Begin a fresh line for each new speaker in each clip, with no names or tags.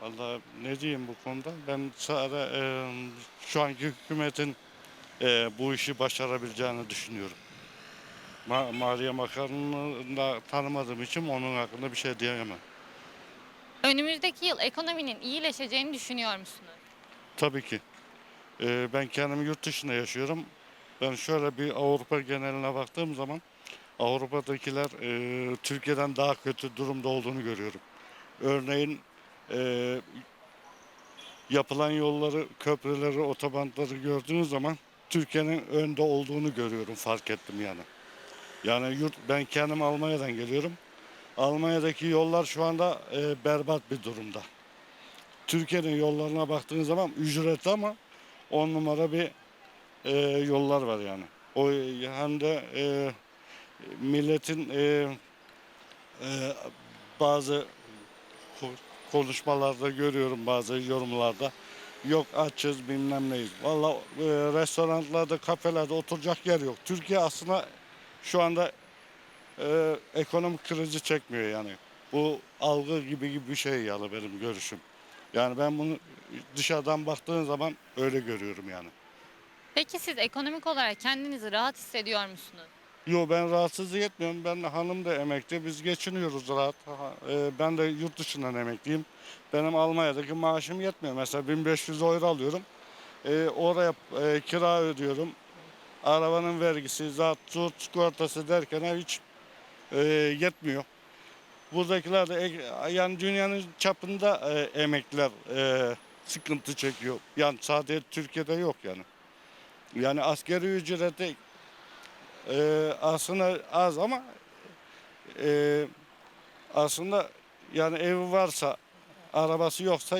Vallahi ne diyeyim bu konuda? Ben sadece e, şu anki hükümetin e, bu işi başarabileceğini düşünüyorum. Ma Maliye Bakanı'nı da tanımadığım için onun hakkında bir şey diyemem.
Önümüzdeki yıl ekonominin iyileşeceğini düşünüyor musunuz?
Tabii ki. E, ben kendim yurt dışında yaşıyorum. Ben şöyle bir Avrupa geneline baktığım zaman Avrupa'dakiler e, Türkiye'den daha kötü durumda olduğunu görüyorum. Örneğin e, yapılan yolları, köprüleri, otobanları gördüğünüz zaman Türkiye'nin önde olduğunu görüyorum, fark ettim yani. Yani yurt, ben kendim Almanya'dan geliyorum. Almanya'daki yollar şu anda e, berbat bir durumda. Türkiye'nin yollarına baktığınız zaman ücretli ama on numara bir e, yollar var yani. O hem de e, milletin e, e, bazı konuşmalarda görüyorum bazı yorumlarda. Yok açız bilmem neyiz. Valla e, restoranlarda, kafelerde oturacak yer yok. Türkiye aslında şu anda e, ekonomik krizi çekmiyor yani. Bu algı gibi gibi bir şey yani benim görüşüm. Yani ben bunu dışarıdan baktığın zaman öyle görüyorum yani.
Peki siz ekonomik olarak kendinizi rahat hissediyor musunuz?
Yo ben rahatsızlık etmiyorum. Ben hanım da emekli. Biz geçiniyoruz rahat. Ha, e, ben de yurt dışından emekliyim. Benim Almanya'daki maaşım yetmiyor. Mesela 1500 euro alıyorum. E, oraya e, kira ödüyorum. Arabanın vergisi, zat, tut, sigortası derken hiç yetmiyor. Buradakiler de yani dünyanın çapında e, emekliler sıkıntı çekiyor. Yani sadece Türkiye'de yok yani. Yani askeri ücreti ee, aslında az ama e, aslında yani evi varsa arabası yoksa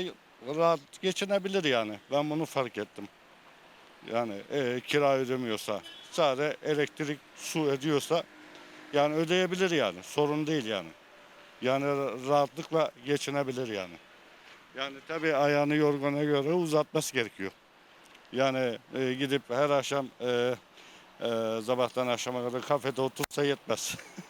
rahat geçinebilir yani. Ben bunu fark ettim. Yani e, kira ödemiyorsa sadece elektrik su ödüyorsa yani ödeyebilir yani. Sorun değil yani. Yani rahatlıkla geçinebilir yani. Yani tabii ayağını yorgana göre uzatması gerekiyor. Yani e, gidip her akşam e, ee, sabahtan akşama kadar kafede otursa yetmez.